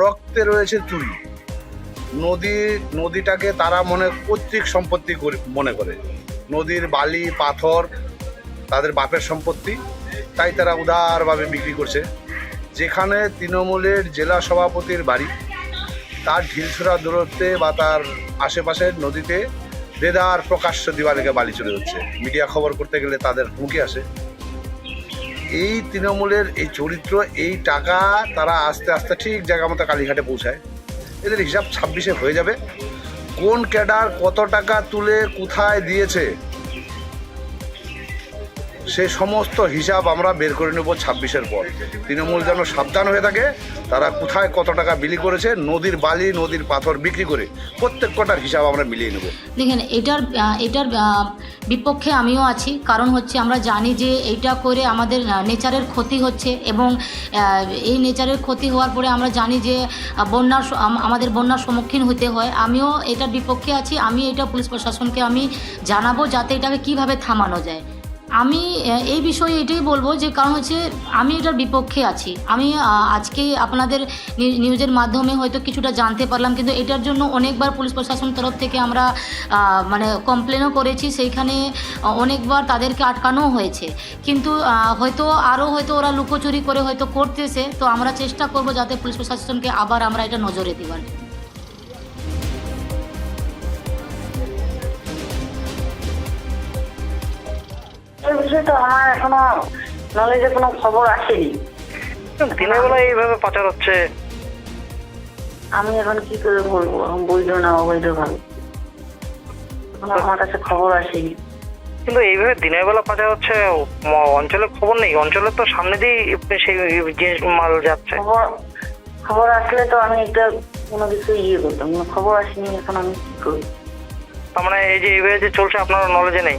রক্তে রয়েছে চুরি। নদী, নদীটাকে তারা মনে পৈতৃক সম্পত্তি মনে করে। নদীর বালি, পাথর, তাদের বাপের সম্পত্তি, তাই তারা উদারভাবে বিক্রি করছে। যেখানে তৃণমূলের জেলা সভাপতির বাড়ি, তার ঢিলছড়া দূরত্বে বা তার আশেপাশের নদীতে দেদার প্রকাশ্য দিওয়ালিকে বালি চলে যাচ্ছে মিডিয়া খবর করতে গেলে তাদের হুমকি আসে। এই তৃণমূলের এই চরিত্র, এই টাকা তারা আস্তে আস্তে ঠিক জায়গা মতো কালীঘাটে পৌঁছায়। এদের হিসাব ছাব্বিশে হয়ে যাবে। কোন ক্যাডার কত টাকা তুলে কোথায় দিয়েছে? সে সমস্ত হিসাব আমরা বের করে নেব ছাব্বিশের পর। তৃণমূল যেন সাবধান হয়ে থাকে, তারা কোথায় কত টাকা বিলি করেছে, নদীর বালি, নদীর পাথর বিক্রি করে প্রত্যেক কটার হিসাব আমরা মিলিয়ে নেব। দেখেন, এটার এটার বিপক্ষে আমিও আছি, কারণ হচ্ছে আমরা জানি যে এইটা করে আমাদের নেচারের ক্ষতি হচ্ছে এবং এই নেচারের ক্ষতি হওয়ার পরে আমরা জানি যে বন্যার আমাদের বন্যার সম্মুখীন হতে হয়। আমিও এটার বিপক্ষে আছি, আমি এটা পুলিশ প্রশাসনকে আমি জানাব যাতে এটাকে কীভাবে থামানো যায়। আমি এই বিষয়ে এটাই বলব যে কারণ হচ্ছে আমি এটার বিপক্ষে আছি। আমি আজকে আপনাদের নিউজের মাধ্যমে হয়তো কিছুটা জানতে পারলাম, কিন্তু এটার জন্য অনেকবার পুলিশ প্রশাসন তরফ থেকে আমরা মানে কমপ্লেনও করেছি, সেইখানে অনেকবার তাদেরকে আটকানোও হয়েছে। কিন্তু হয়তো আরও হয়তো ওরা লুকোচুরি করে হয়তো করতেছে, তো আমরা চেষ্টা করব যাতে পুলিশ প্রশাসনকে আবার আমরা এটা নজরে দেওয়ার বিষয়ে তো আমার এখনও নলেজে কোনো খবর আসেনি। দিনের বেলা এইভাবে পাচার হচ্ছে। আমি এখন কি করে বলব? বৈধ না অবৈধ ভাবে। আমার কাছে খবর আসেনি। কিন্তু এইভাবে দিনের বেলা পাচার হচ্ছে অঞ্চলের খবর নেই। অঞ্চলের তো সামনে দিয়ে সেই জিনিস মাল যাচ্ছে। খবর আসলে তো আমি একটা কোনো কিছু ইয়ে করতাম খবর আসেনি এখন আমি কি করি? তার মানে এই যে এইভাবে যে চলছে আপনার নলেজে নেই?